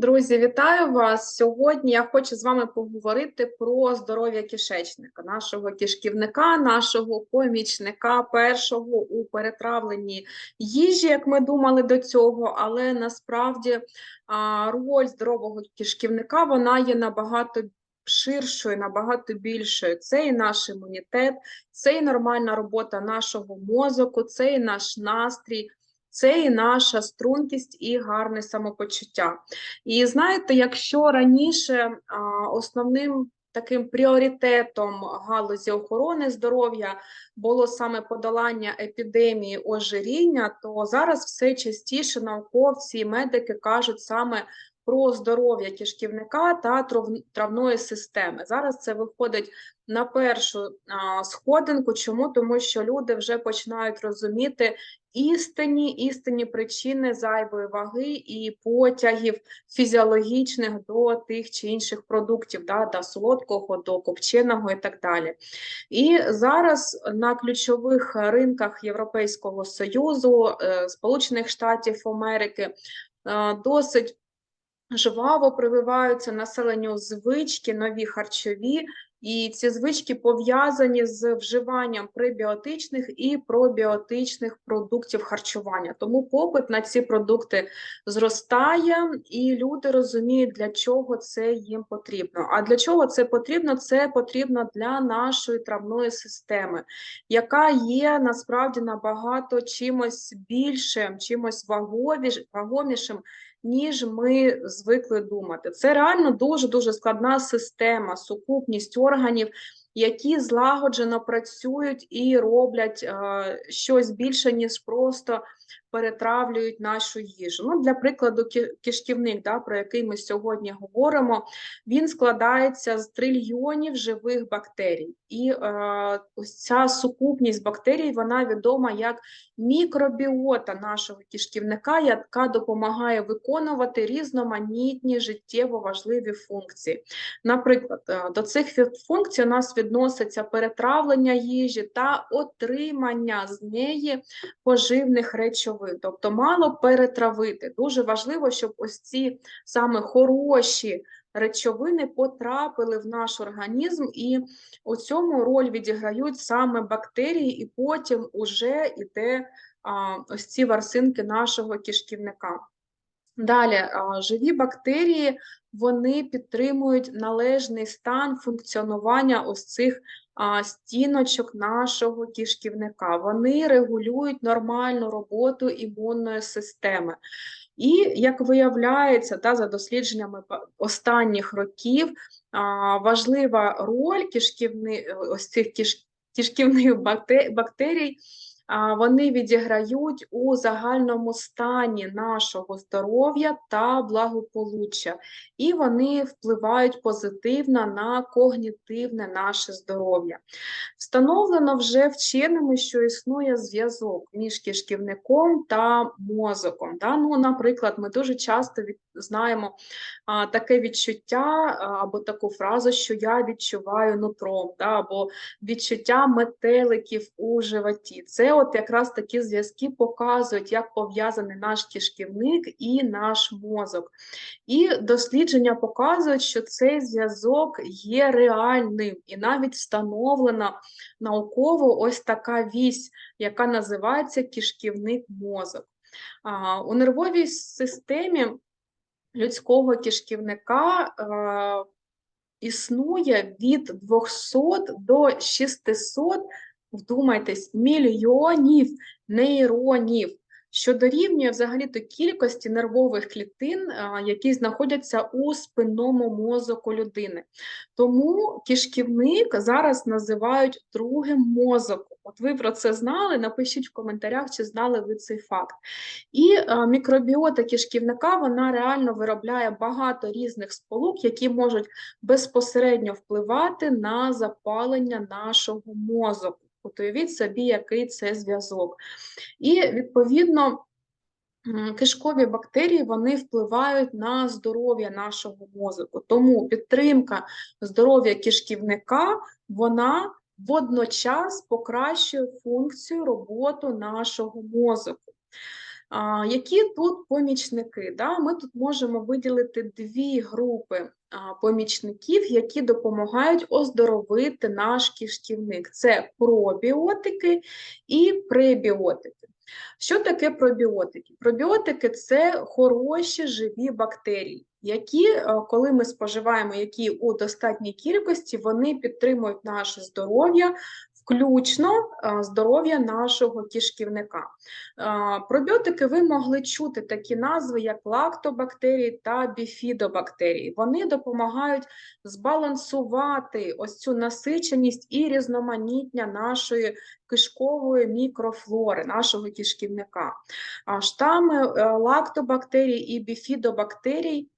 Друзі, вітаю вас! Сьогодні я хочу з вами поговорити про здоров'я кишечника, нашого кишківника, нашого помічника першого у перетравленні їжі, як ми думали до цього, але насправді роль здорового кишківника вона є набагато ширшою, набагато більшою. Це і наш імунітет, це і нормальна робота нашого мозоку, це і наш настрій. Це і наша стрункість і гарне самопочуття. І знаєте, якщо раніше основним таким пріоритетом галузі охорони здоров'я було саме подолання епідемії ожиріння, то зараз все частіше науковці і медики кажуть саме про здоров'я кишківника та травної системи. Зараз це виходить на першу сходинку. Чому? Тому що люди вже починають розуміти істинні істинні причини зайвої ваги і потягів фізіологічних до тих чи інших продуктів, да, до солодкого, до копченого і так далі. І зараз на ключових ринках Європейського Союзу, е, Сполучених Штатів Америки е, досить жваво прививаються населенню звички, нові харчові, і ці звички пов'язані з вживанням пребіотичних і пробіотичних продуктів харчування. Тому попит на ці продукти зростає, і люди розуміють, для чого це їм потрібно. А для чого це потрібно? Це потрібно для нашої травної системи, яка є насправді набагато чимось більшим, чимось вагомішим ніж ми звикли думати. Це реально дуже дуже складна система, сукупність органів, які злагоджено працюють і роблять е, щось більше, ніж просто перетравлюють нашу їжу. Ну, Для прикладу, кишківник, да, про який ми сьогодні говоримо, він складається з трильйонів живих бактерій. І е, ось ця сукупність бактерій вона відома як мікробіота нашого кишківника, яка допомагає виконувати різноманітні життєво важливі функції. Наприклад, е, до цих функцій у нас відноситься перетравлення їжі та отримання з неї поживних речовин речовин, тобто мало перетравити. Дуже важливо, щоб ось ці саме хороші речовини потрапили в наш організм, і у цьому роль відіграють саме бактерії, і потім уже йде ось ці варсинки нашого кишківника. Далі, живі бактерії вони підтримують належний стан функціонування ось цих стіночок нашого кишківника. Вони регулюють нормальну роботу імунної системи. І, як виявляється, та, за дослідженнями останніх років, важлива роль кишківни, ось цих киш, кишківних бактерій вони відіграють у загальному стані нашого здоров'я та благополуччя, і вони впливають позитивно на когнітивне наше здоров'я. Встановлено вже вченими, що існує зв'язок між кишківником та мозоком. Да? Ну, Наприклад, ми дуже часто від, знаємо а, таке відчуття або таку фразу, що я відчуваю нутром, да? або відчуття метеликів у животі. Це от якраз такі зв'язки показують, як пов'язаний наш кишківник і наш мозок. І дослідження показують, що цей зв'язок є реальним і навіть встановлена науково ось така вісь, яка називається кишківник мозок. У нервовій системі людського кишківника. А, Існує від 200 до 600 вдумайтесь, мільйонів нейронів, що дорівнює взагалі-то кількості нервових клітин, які знаходяться у спинному мозоку людини. Тому кишківник зараз називають другим мозоком. От ви про це знали? Напишіть в коментарях, чи знали ви цей факт. І мікробіота кишківника вона реально виробляє багато різних сполук, які можуть безпосередньо впливати на запалення нашого мозоку. От уявіть собі, який це зв'язок. І, відповідно, кишкові бактерії вони впливають на здоров'я нашого мозку. Тому підтримка здоров'я кишківника, вона водночас покращує функцію роботи нашого мозку. Які тут помічники? Да? Ми тут можемо виділити дві групи помічників, які допомагають оздоровити наш кишківник. Це пробіотики і пребіотики. Що таке пробіотики? Пробіотики це хороші живі бактерії, які, коли ми споживаємо які у достатній кількості, вони підтримують наше здоров'я, включно е, здоров'я нашого кишківника. Е, пробіотики ви могли чути такі назви, як лактобактерії та біфідобактерії. Вони допомагають збалансувати ось цю насиченість і різноманіття нашої кишкової мікрофлори, нашого кишківника. Штами е, лактобактерій і біфідобактерій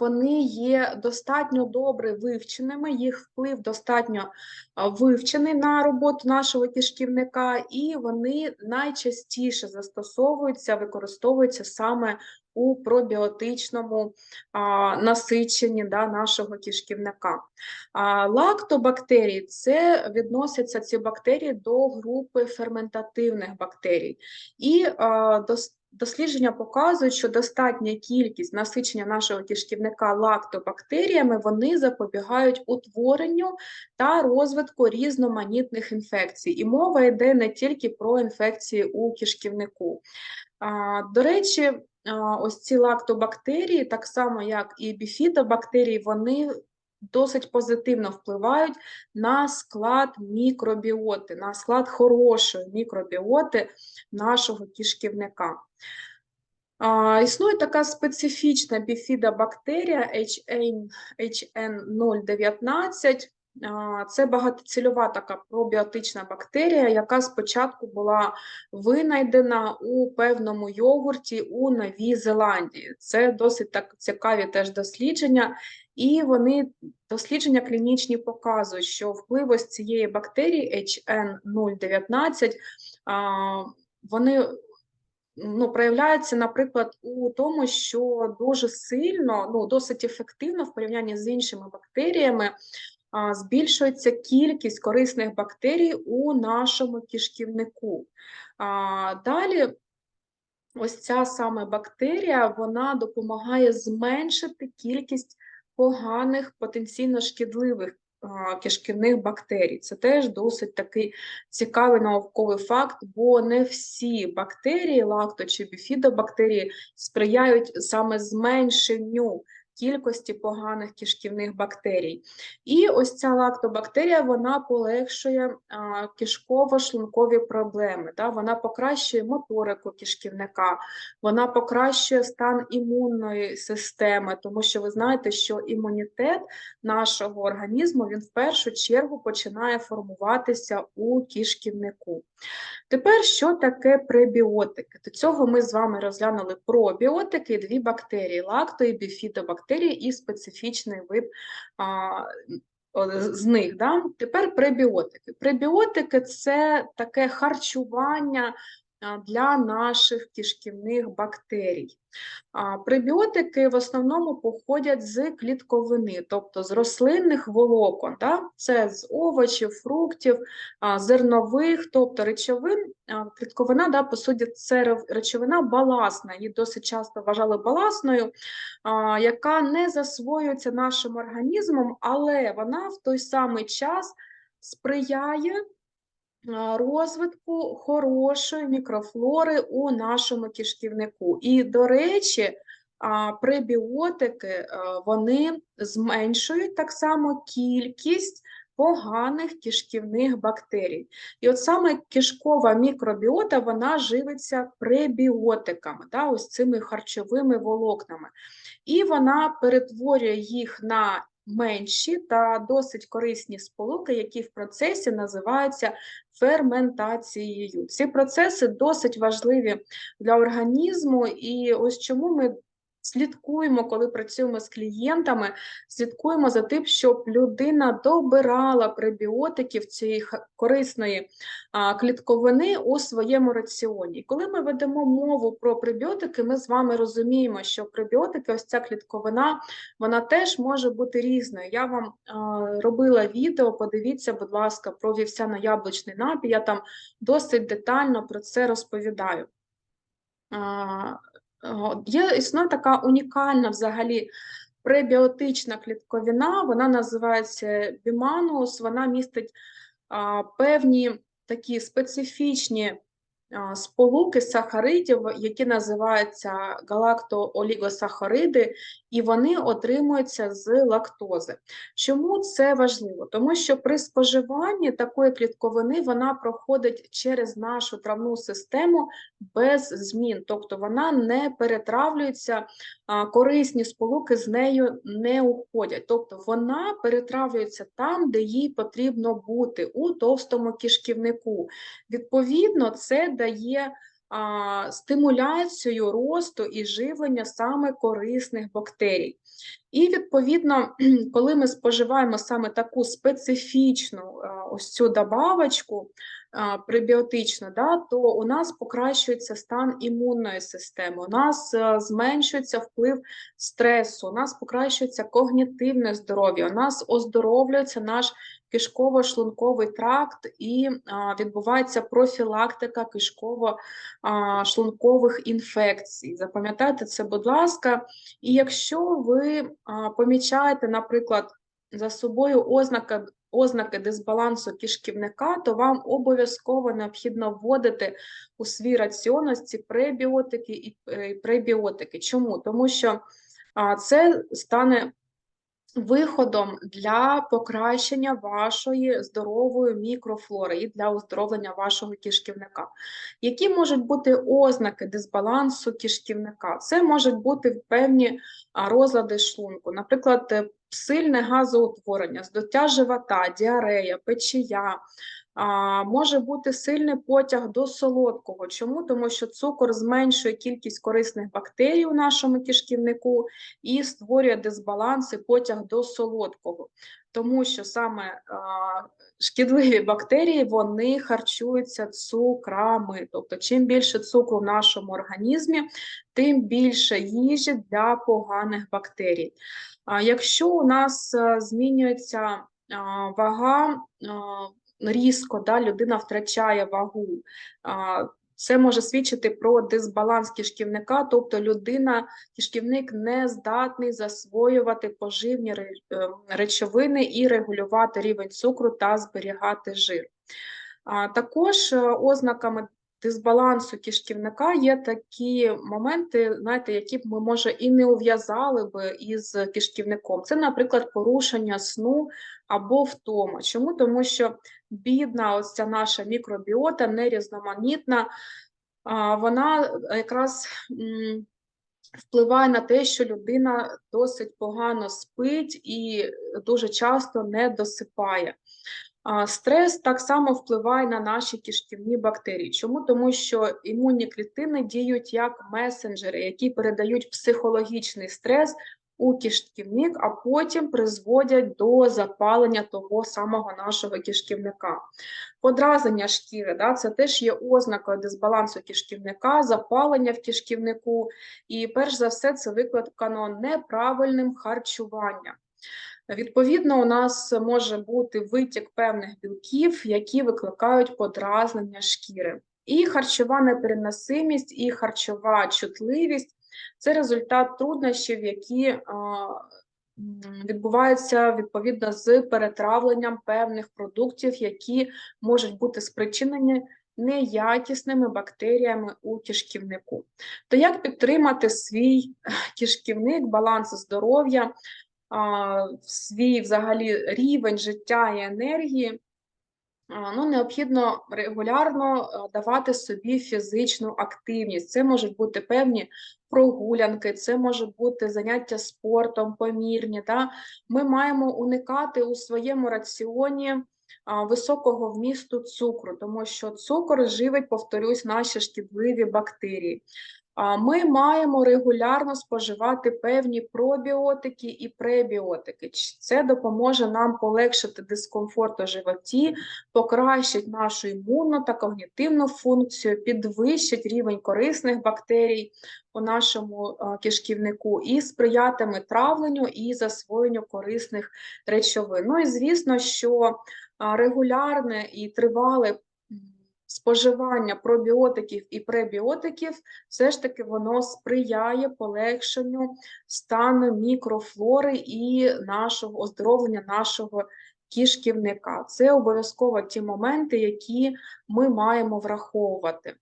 вони є достатньо добре вивченими, їх вплив достатньо вивчений на роботу нашого кишківника, і вони найчастіше застосовуються, використовуються саме у пробіотичному а, насиченні да, нашого кишківника. А, Лактобактерії це відносяться ці бактерії до групи ферментативних бактерій. І а, до Дослідження показують, що достатня кількість насичення нашого кишківника лактобактеріями вони запобігають утворенню та розвитку різноманітних інфекцій. І мова йде не тільки про інфекції у кишківнику. До речі, ось ці лактобактерії, так само як і біфідобактерії, вони досить позитивно впливають на склад мікробіоти, на склад хорошої мікробіоти нашого кишківника. Існує така специфічна біфідобактерія HN019. Це багатоцільова така пробіотична бактерія, яка спочатку була винайдена у певному йогурті у Новій Зеландії. Це досить так цікаві теж дослідження, і вони дослідження клінічні показують, що вплив ось цієї бактерії HN019 вони ну, проявляються, наприклад, у тому, що дуже сильно, ну досить ефективно в порівнянні з іншими бактеріями збільшується кількість корисних бактерій у нашому кишківнику. Далі, ось ця саме бактерія вона допомагає зменшити кількість поганих, потенційно шкідливих кишківних бактерій. Це теж досить такий цікавий науковий факт, бо не всі бактерії, лакто чи біфідобактерії сприяють саме зменшенню кількості поганих кишківних бактерій. І ось ця лактобактерія вона полегшує кишково-шлункові проблеми. Да? Вона покращує моторику кишківника, вона покращує стан імунної системи, тому що ви знаєте, що імунітет нашого організму він в першу чергу починає формуватися у кишківнику. Тепер що таке пребіотики? До цього ми з вами розглянули пробіотики, дві бактерії лакто і біфідобактерії і специфічний вид з них. Да? Тепер пребіотики. Пребіотики це таке харчування для наших кишківних бактерій. Пребіотики в основному походять з клітковини, тобто з рослинних волокон, да? це з овочів, фруктів, зернових, тобто речовин. Клітковина, да, по суті, це речовина баласна, її досить часто вважали баласною, яка не засвоюється нашим організмом, але вона в той самий час сприяє розвитку хорошої мікрофлори у нашому кишківнику. І, до речі, пребіотики вони зменшують так само кількість поганих кишківних бактерій. І от саме кишкова мікробіота вона живиться пребіотиками, да, ось цими харчовими волокнами. І вона перетворює їх на менші та досить корисні сполуки, які в процесі називаються ферментацією. Ці процеси досить важливі для організму, і ось чому ми Слідкуємо, коли працюємо з клієнтами, слідкуємо за тим, щоб людина добирала пребіотиків цієї корисної клітковини у своєму раціоні. Коли ми ведемо мову про пребіотики, ми з вами розуміємо, що пребіотики, ось ця клітковина, вона теж може бути різною. Я вам робила відео, подивіться, будь ласка, про вівсяно-яблучний напій, я там досить детально про це розповідаю. Є існує така унікальна взагалі пребіотична клітковина, вона називається біманус, вона містить а, певні такі специфічні сполуки сахаридів, які називаються галактоолігосахариди, і вони отримуються з лактози. Чому це важливо? Тому що при споживанні такої клітковини вона проходить через нашу травну систему без змін, тобто вона не перетравлюється, корисні сполуки з нею не уходять. Тобто вона перетравлюється там, де їй потрібно бути, у товстому кишківнику. Відповідно, це дає а, стимуляцію росту і живлення саме корисних бактерій. І, відповідно, коли ми споживаємо саме таку специфічну ось цю добавочку, пребіотичну, да, то у нас покращується стан імунної системи, у нас е, зменшується вплив стресу, у нас покращується когнітивне здоров'я, у нас оздоровлюється наш кишково-шлунковий тракт і відбувається профілактика кишково-шлункових інфекцій. Запам'ятайте це, будь ласка, і якщо ви помічаєте, наприклад, за собою ознаки ознаки дисбалансу кишківника, то вам обов'язково необхідно вводити у свій раціон ці пребіотики і е, пребіотики. Чому? Тому що це стане виходом для покращення вашої здорової мікрофлори і для оздоровлення вашого кишківника. Які можуть бути ознаки дисбалансу кишківника? Це можуть бути певні розлади шлунку, наприклад, е, сильне газоутворення, здуття живота, діарея, печія, Може бути сильний потяг до солодкого. Чому? Тому що цукор зменшує кількість корисних бактерій у нашому кишківнику і створює дисбаланс і потяг до солодкого. Тому що саме шкідливі бактерії вони харчуються цукрами. Тобто, чим більше цукру в нашому організмі, тим більше їжі для поганих бактерій. Якщо у нас змінюється вага, різко да, людина втрачає вагу. Це може свідчити про дисбаланс кишківника, тобто людина, кишківник не здатний засвоювати поживні е, речовини і регулювати рівень цукру та зберігати жир. Також е, ознаками дисбалансу кишківника є такі моменти, знаєте, які б ми, може, і не ув'язали б із кишківником. Це, наприклад, порушення сну або втома. Чому? Тому що бідна, ось ця наша мікробіота нерізноманітна, вона якраз впливає на те, що людина досить погано спить і дуже часто не досипає. Стрес так само впливає на наші кишківні бактерії. Чому? Тому що імунні клітини діють як месенджери, які передають психологічний стрес у кишківник, а потім призводять до запалення того самого нашого кишківника. Подразнення шкіри да, це теж є ознакою дисбалансу кишківника, запалення в кишківнику, і перш за все це викликано неправильним харчуванням. Відповідно, у нас може бути витік певних білків, які викликають подразнення шкіри. І харчова непереносимість, і харчова чутливість це результат труднощів, які відбуваються відповідно з перетравленням певних продуктів, які можуть бути спричинені неякісними бактеріями у кишківнику. То як підтримати свій кишківник, баланс здоров'я? Свій взагалі рівень життя і енергії, ну, необхідно регулярно давати собі фізичну активність. Це можуть бути певні прогулянки, це може бути заняття спортом, помірні. Да? Ми маємо уникати у своєму раціоні. Високого вмісту цукру, тому що цукор живить, повторюсь, наші шкідливі бактерії ми маємо регулярно споживати певні пробіотики і пребіотики. Це допоможе нам полегшити дискомфорт у животі, покращить нашу імунну та когнітивну функцію, підвищить рівень корисних бактерій у нашому кишківнику і сприятиме травленню і засвоєнню корисних речовин. Ну і звісно, що регулярне і тривале споживання пробіотиків і пребіотиків, все ж таки воно сприяє полегшенню стану мікрофлори і нашого оздоровлення нашого кишківника. Це обов'язково ті моменти, які ми маємо враховувати.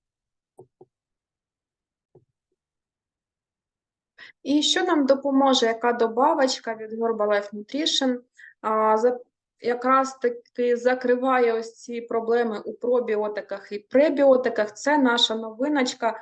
І що нам допоможе, яка добавочка від Herbalife Nutrition? Якраз таки закриває ось ці проблеми у пробіотиках і пребіотиках. Це наша новиночка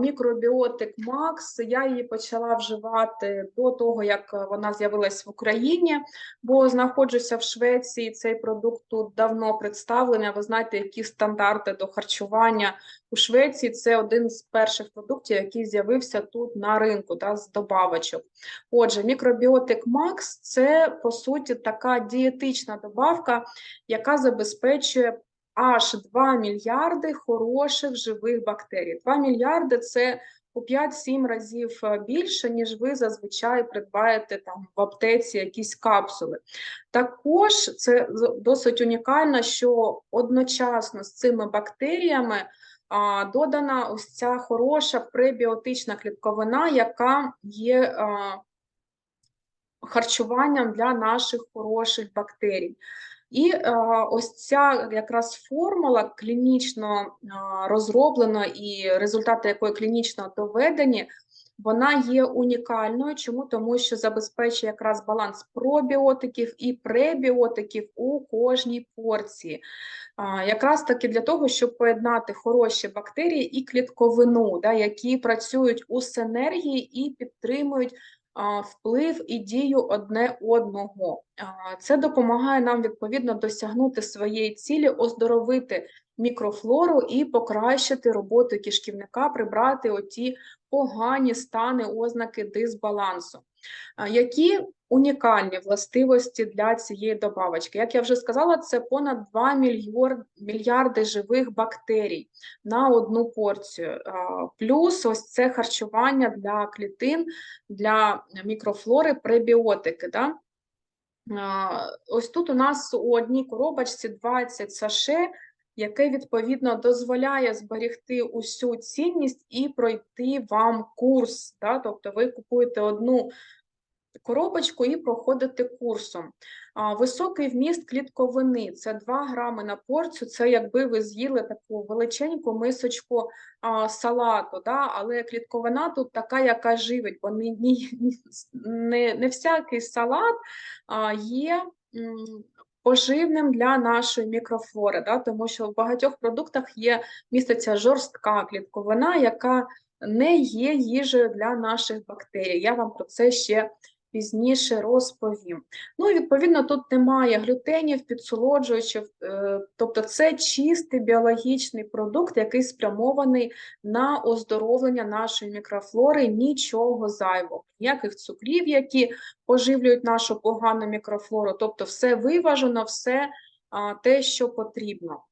мікробіотик Макс. Я її почала вживати до того, як вона з'явилась в Україні, бо знаходжуся в Швеції. Цей продукт тут давно представлений. Ви знаєте, які стандарти до харчування у Швеції. Це один з перших продуктів, який з'явився тут на ринку да, з добавочок. Отже, мікробіотик Макс це по суті така дієтична добавка, яка забезпечує аж 2 мільярди хороших живих бактерій. 2 мільярди це у 5-7 разів е, більше, ніж ви зазвичай придбаєте там в аптеці якісь капсули. Також це досить унікально, що одночасно з цими бактеріями а, додана ось ця хороша пребіотична клітковина, яка є а, харчуванням для наших хороших бактерій. І е, ось ця якраз формула клінічно е, розроблена і результати якої клінічно доведені, вона є унікальною. Чому? Тому що забезпечує якраз баланс пробіотиків і пребіотиків у кожній порції. А, якраз таки для того, щоб поєднати хороші бактерії і клітковину, да, які працюють у синергії і підтримують вплив і дію одне одного. Це допомагає нам відповідно досягнути своєї цілі, оздоровити мікрофлору і покращити роботу кишківника, прибрати оті погані стани, ознаки дисбалансу. Які унікальні властивості для цієї добавочки? Як я вже сказала, це понад 2 мільярди живих бактерій на одну порцію. Плюс ось це харчування для клітин, для мікрофлори, пребіотики. Да? Ось тут у нас у одній коробочці 20 саше яке відповідно дозволяє зберегти усю цінність і пройти вам курс. Да? Тобто ви купуєте одну коробочку і проходите курсом. Високий вміст клітковини це 2 грами на порцію. Це якби ви з'їли таку величеньку мисочку а, салату, да? але клітковина тут така, яка живить, бо не, не, не всякий салат а, є поживним для нашої мікрофлори, да, тому що в багатьох продуктах є міститься жорстка клітковина, яка не є їжею для наших бактерій. Я вам про це ще пізніше розповім. Ну відповідно тут немає глютенів, підсолоджуючих, е, тобто це чистий біологічний продукт, який спрямований на оздоровлення нашої мікрофлори, нічого зайвого, ніяких цукрів, які поживлюють нашу погану мікрофлору, тобто все виважено, все те, що потрібно.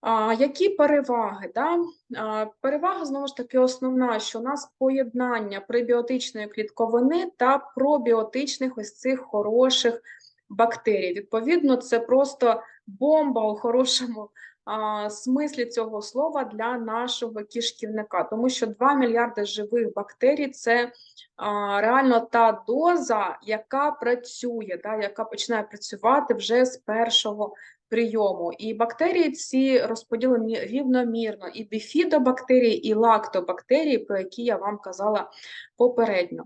А, Які переваги? Да? А, Перевага знову ж таки основна, що у нас поєднання пребіотичної клітковини та пробіотичних ось цих хороших бактерій. Відповідно, це просто бомба у хорошому а, смислі цього слова для нашого кишківника, тому що 2 мільярди живих бактерій це а, реально та доза, яка працює, да, яка починає працювати вже з першого прийому. І бактерії ці розподілені рівномірно, і біфідобактерії, і лактобактерії, про які я вам казала попередньо.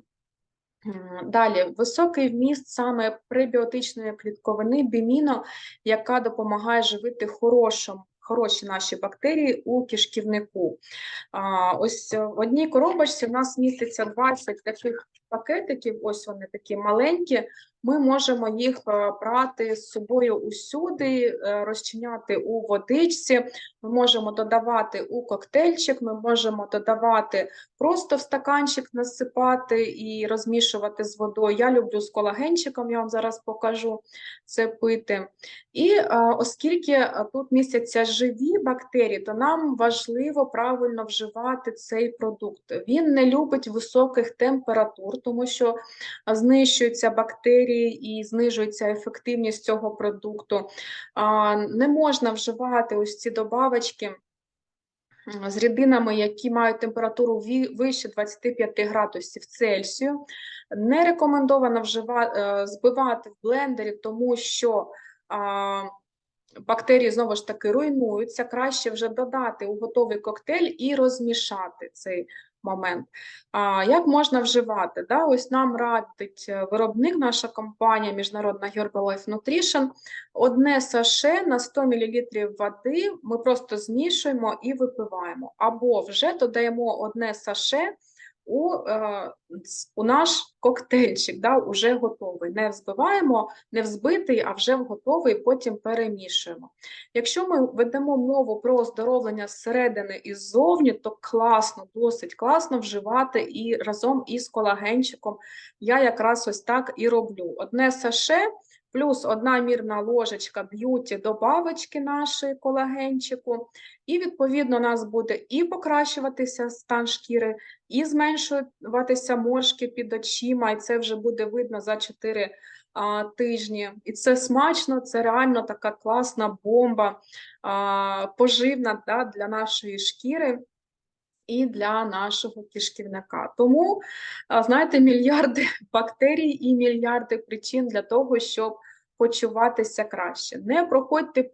Далі високий вміст саме пребіотичної клітковини біміно, яка допомагає живити хорошому. Хороші наші бактерії у кишківнику. А, Ось в одній коробочці в нас міститься 20 таких пакетиків, ось вони такі маленькі, ми можемо їх е, брати з собою усюди, е, розчиняти у водичці, ми можемо додавати у коктейльчик, ми можемо додавати просто в стаканчик насипати і розмішувати з водою. Я люблю з колагенчиком, я вам зараз покажу це пити. І е, оскільки тут містяться живі бактерії, то нам важливо правильно вживати цей продукт. Він не любить високих температур тому що знищуються бактерії і знижується ефективність цього продукту. Не можна вживати ось ці добавочки з рідинами, які мають температуру вище 25 градусів Цельсію. Не рекомендовано вжива, е, збивати в блендері, тому що бактерії знову ж таки руйнуються. Краще вже додати у готовий коктейль і розмішати цей момент. А, як можна вживати? Да? Ось нам радить е, виробник, наша компанія Міжнародна Herbalife Nutrition. Одне саше на 100 мл води ми просто змішуємо і випиваємо. Або вже додаємо одне саше у, е, у наш коктейльчик, да, уже готовий. Не взбиваємо, не взбитий, а вже готовий, потім перемішуємо. Якщо ми ведемо мову про оздоровлення зсередини і ззовні, то класно, досить класно вживати і разом із колагенчиком. Я якраз ось так і роблю. Одне саше плюс одна мірна ложечка б'юті добавочки нашої колагенчику, і відповідно у нас буде і покращуватися стан шкіри, і зменшуватися моршки під очима, і це вже буде видно за 4 а, тижні. І це смачно, це реально така класна бомба, а, поживна да, для нашої шкіри. І для нашого кишківника. Тому, знаєте, мільярди бактерій і мільярди причин для того, щоб почуватися краще. Не проходьте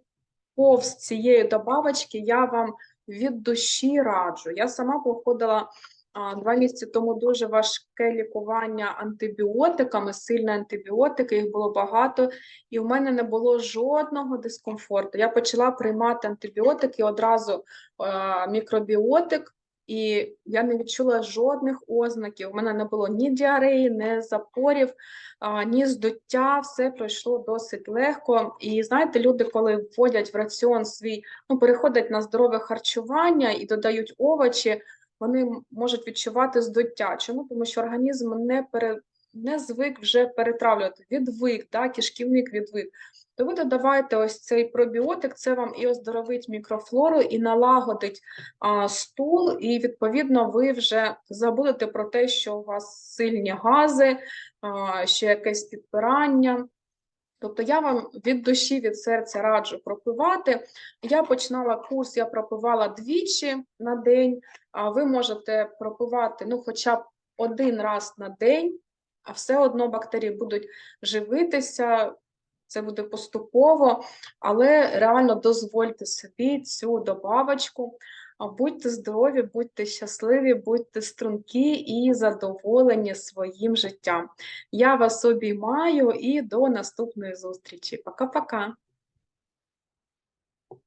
повз цієї добавочки, я вам від душі раджу. Я сама проходила два місяці тому дуже важке лікування антибіотиками, сильні антибіотики, їх було багато, і в мене не було жодного дискомфорту. Я почала приймати антибіотики одразу мікробіотик. І я не відчула жодних ознаків. У мене не було ні діареї, ні запорів, ні здуття. Все пройшло досить легко. І знаєте, люди, коли вводять в раціон свій, ну переходять на здорове харчування і додають овочі, вони можуть відчувати здуття. Чому? Тому що організм не пере не звик вже перетравлювати, відвик, да, кишківник відвик. То ви додавайте ось цей пробіотик, це вам і оздоровить мікрофлору, і налагодить а, стул, і відповідно ви вже забудете про те, що у вас сильні гази, а, ще якесь підпирання. Тобто я вам від душі, від серця раджу пропивати. Я починала курс, я пропивала двічі на день, а ви можете пропивати ну, хоча б один раз на день, а все одно бактерії будуть живитися, це буде поступово, але реально дозвольте собі цю добавочку. Будьте здорові, будьте щасливі, будьте стрункі і задоволені своїм життям. Я вас обіймаю і до наступної зустрічі. Пока-пока.